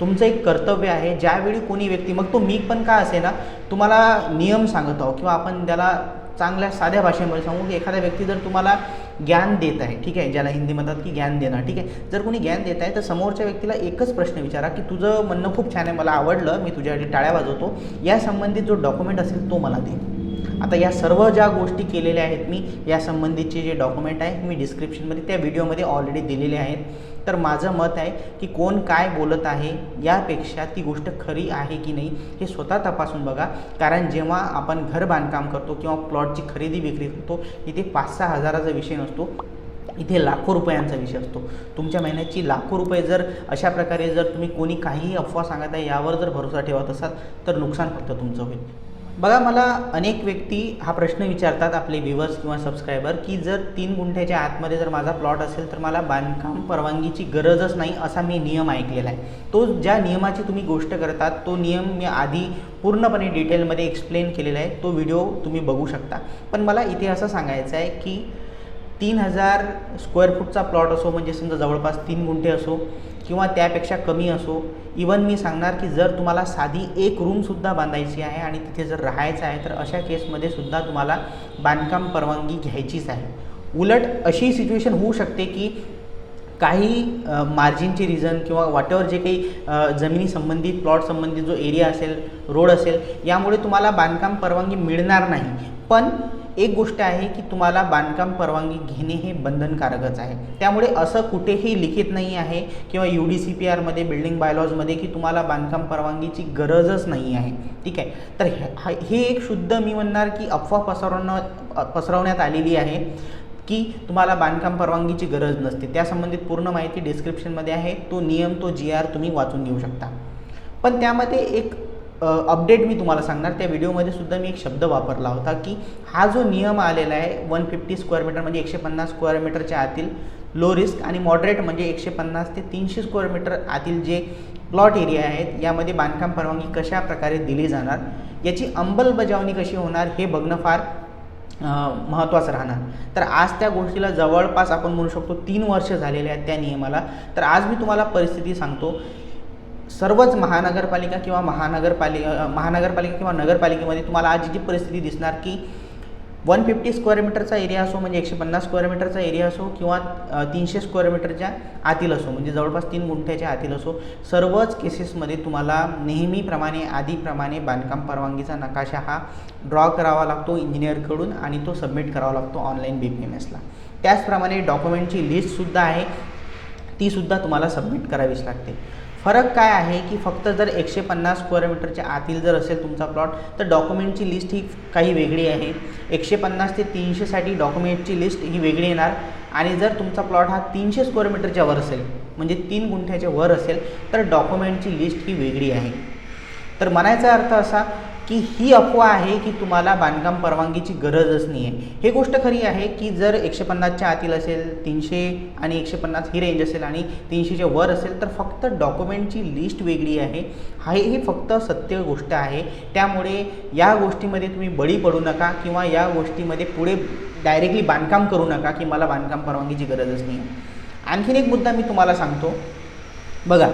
तुमचं एक कर्तव्य आहे ज्यावेळी कोणी व्यक्ती मग तो मी पण का असे ना तुम्हाला नियम सांगत आहो किंवा आपण त्याला चांगल्या साध्या भाषेमध्ये सांगू की एखादा व्यक्ती जर तुम्हाला ज्ञान देत आहे ठीक आहे ज्याला हिंदी म्हणतात की ज्ञान देणं ठीक आहे जर कोणी ज्ञान देत आहे तर समोरच्या व्यक्तीला एकच प्रश्न विचारा की तुझं म्हणणं खूप छान आहे मला आवडलं मी तुझ्यासाठी टाळ्या वाजवतो या संबंधित जो डॉक्युमेंट असेल तो मला दे. आता या सर्व ज्या गोष्टी केलेल्या आहेत मी या संबंधीचे जे डॉक्युमेंट आहे मी डिस्क्रिप्शनमध्ये त्या व्हिडिओमध्ये ऑलरेडी दिलेले आहेत. तर माझं मत आहे की कोण काय बोलत आहे यापेक्षा ती गोष्ट खरी आहे की नाही हे स्वतः तपासून बघा. कारण जेव्हा आपण घर बांधकाम करतो किंवा प्लॉटची खरेदी विक्री करतो इथे पाच सहा हजाराचा विषय नसतो. इथे लाखो रुपयांचा विषय असतो. तुमच्या महिन्याची लाखो रुपये जर अशा प्रकारे जर तुम्ही कोणी काहीही अफवा सांगत आहे यावर जर भरोसा ठेवत असाल तर नुकसान फक्त तुमचं होईल. बघा मला अनेक व्यक्ती हा प्रश्न विचारतात आपले व्ह्युअर्स किंवा सबस्क्रायबर की जर तीन गुंठ्याच्या आतमध्ये जर माझा प्लॉट असेल तर मला बांधकाम परवानगीची गरजच नाही असा मी नियम ऐकलेला आहे. तो ज्या नियमाची तुम्ही गोष्ट करतात तो नियम मी आधी पूर्णपणे डिटेलमध्ये एक्सप्लेन केलेला आहे. तो व्हिडिओ तुम्ही बघू शकता. पण मला इथे असं सांगायचं आहे की तीन हजार स्क्वेअर फूटचा प्लॉट असो म्हणजे समजा जवळपास तीन गुंठे असो किंवा त्यापेक्षा कमी असो इवन मी सांगणार की जर तुम्हाला साधी एक रूमसुद्धा बांधायची आहे आणि तिथे जर राहायचं आहे तर अशा केसमध्ये सुद्धा तुम्हाला बांधकाम परवानगी घ्यायचीच आहे. उलट अशी सिच्युएशन होऊ शकते की काही मार्जिनचे रिझन किंवा वाटेवर जे काही जमिनी संबंधित प्लॉट संबंधित जो एरिया असेल रोड असेल यामुळे तुम्हाला बांधकाम परवानगी मिळणार नाही. पण एक गोष्ट आहे की तुम्हाला बांधकाम परवानगी घेणे हे बंधनकारकच आहे. त्यामुळे असं कुठेही लिखित नाही आहे किंवा यू डी सी पी आरमध्ये बिल्डिंग बायलॉजमध्ये की तुम्हाला बांधकाम परवानगीची गरजच नाही आहे. ठीक आहे? तर हे हे एक शुद्ध मी म्हणणार की अफवा पसरवणं पसरवण्यात आलेली आहे की तुम्हाला बांधकाम परवानगीची गरज नसते. त्या संबंधित पूर्ण माहिती डिस्क्रिप्शनमध्ये आहे. तो नियम तो जी आर तुम्ही वाचून घेऊ शकता. पण त्यामध्ये एक अपडेट मी तुम्हाला सांगणार. त्या व्हिडिओमध्ये सुद्धा मी एक शब्द वापरला होता की हा जो नियम आलेला आहे वन फिफ्टी स्क्वेअर मीटर म्हणजे एकशे पन्नास स्क्वेअर मीटरच्या आतील लो रिस्क आणि मॉडरेट म्हणजे एकशे पन्नास ते तीनशे स्क्वेअर मीटर आतील जे प्लॉट एरिया आहेत यामध्ये बांधकाम परवानगी कशा प्रकारे दिली जाणार याची अंमलबजावणी कशी होणार हे बघणं फार महत्त्वाचं राहणार. तर आज त्या गोष्टीला जवळपास आपण म्हणू शकतो तीन वर्ष झालेले आहेत त्या नियमाला. तर आज मी तुम्हाला परिस्थिती सांगतो सर्वच महानगरपालिका किंवा महानगरपालिका महानगरपालिका किंवा नगरपालिकेमध्ये तुम्हाला आज जी परिस्थिती दिसणार की वन फिफ्टी स्क्वेअर मीटरचा एरिया असो म्हणजे एकशे पन्नास स्क्वेअर मीटरचा एरिया असो किंवा तीनशे स्क्वेअर मीटरच्या आतील असो म्हणजे जवळपास तीन गुंठ्याच्या आतील असो सर्वच केसेसमध्ये तुम्हाला नेहमीप्रमाणे आधीप्रमाणे बांधकाम परवानगीचा नकाशा हा ड्रॉ करावा लागतो इंजिनियरकडून आणि तो सबमिट करावा लागतो ऑनलाईन बी पी एम एसला त्याचप्रमाणे डॉक्युमेंटची लिस्टसुद्धा आहे तीसुद्धा तुम्हाला सबमिट करावीच लागते. फरक काय आहे की फक्त जर एकशे पन्नास स्क्वेअर मीटरच्या आतील जर असेल तुमचा प्लॉट तर डॉक्युमेंटची लिस्ट ही काही वेगळी आहे. एकशे पन्नास ते तीनशेसाठी डॉक्युमेंटची लिस्ट ही वेगळी येणार. आणि जर तुमचा प्लॉट हा तीनशे स्क्वेअर मीटरच्या वर असेल म्हणजे तीन गुंठ्याच्या वर असेल तर डॉक्युमेंटची लिस्ट ही वेगळी आहे. तर म्हणायचा अर्थ असा की ही अफवा आहे की तुम्हाला बांधकाम परवानगीची गरजच नाही आहे हे गोष्ट खरी आहे की जर एकशे पन्नासच्या आतील असेल तीनशे आणि एकशे पन्नास ही रेंज असेल आणि तीनशेच्या वर असेल तर फक्त डॉक्युमेंटची लिस्ट वेगळी आहे. हा ही फक्त सत्य गोष्ट आहे. त्यामुळे या गोष्टीमध्ये तुम्ही बळी पडू नका किंवा या गोष्टीमध्ये पुढे डायरेक्टली बांधकाम करू नका की मला बांधकाम परवानगीची गरजच नाही आहे आणखीन एक मुद्दा मी तुम्हाला सांगतो. बघा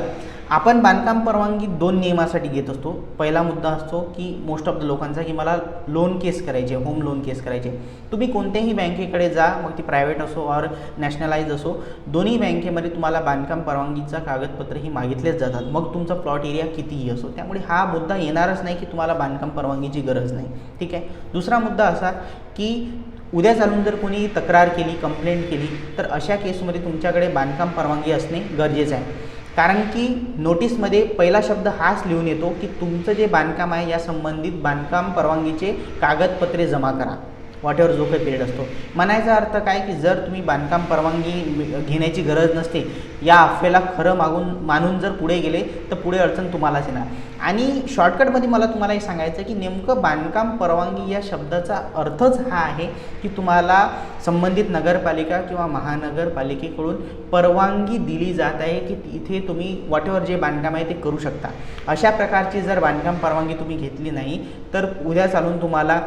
आपण बांधकाम परवानगी दोन नियमासाठी घेत असतो. पहिला मुद्दा असतो की मोस्ट ऑफ द लोकांचा की मला लोन केस करायचे होम लोन केस करायचे तुम्ही कोणत्याही बँकेकडे जा मग ती प्रायव्हेट असो ऑर नॅशनलाइज असो दोन्ही बँकेमध्ये तुम्हाला बांधकाम परवानगीचा कागदपत्र ही मागितलेच जातात. मग तुमचा प्लॉट एरिया कितीही असो त्यामुळे हा मुद्दा येणारच नाही की तुम्हाला बांधकाम परवानगीची गरज नाही. ठीक आहे? दुसरा मुद्दा असा की उद्या चालून जर कोणी तक्रार केली कंप्लेंट केली तर अशा केसमध्ये तुमच्याकडे बांधकाम परवानगी असणे गरजेचं आहे. कारण की नोटीसमध्ये पहिला शब्द हाच लिहून येतो की तुमचं जे बांधकाम आहे या संबंधित बांधकाम परवानगीचे कागदपत्रे जमा करा. वाटेवर जो काही पिरियड असतो. म्हणायचा अर्थ काय की जर तुम्ही बांधकाम परवानगी घेण्याची गरज नसते या अफवेला खरं मागून मानून जर पुढे गेले तर पुढे अडचण तुम्हालाच येणार. आणि शॉर्टकटमध्ये मला तुम्हाला हे सांगायचं की नेमकं बांधकाम परवानगी या शब्दाचा अर्थच हा आहे की तुम्हाला संबंधित नगरपालिका किंवा महानगरपालिकेकडून परवानगी दिली जात आहे की इथे तुम्ही वॉटेवर जे बांधकाम आहे ते करू शकता. अशा प्रकारची जर बांधकाम परवानगी तुम्ही घेतली नाही तर उद्या चालून तुम्हाला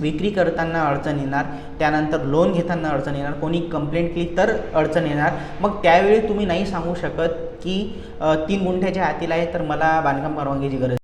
विक्री करताना अडचण येणार त्यानंतर लोन घेताना अडचण येणार कोणी कंप्लेंट केली तर अडचण येणार. मग त्यावेळी तुम्ही नाही सांगू शकत की तीन गुंठ्याच्या आतील आहे तर मला बांधकाम परवानगीची गरज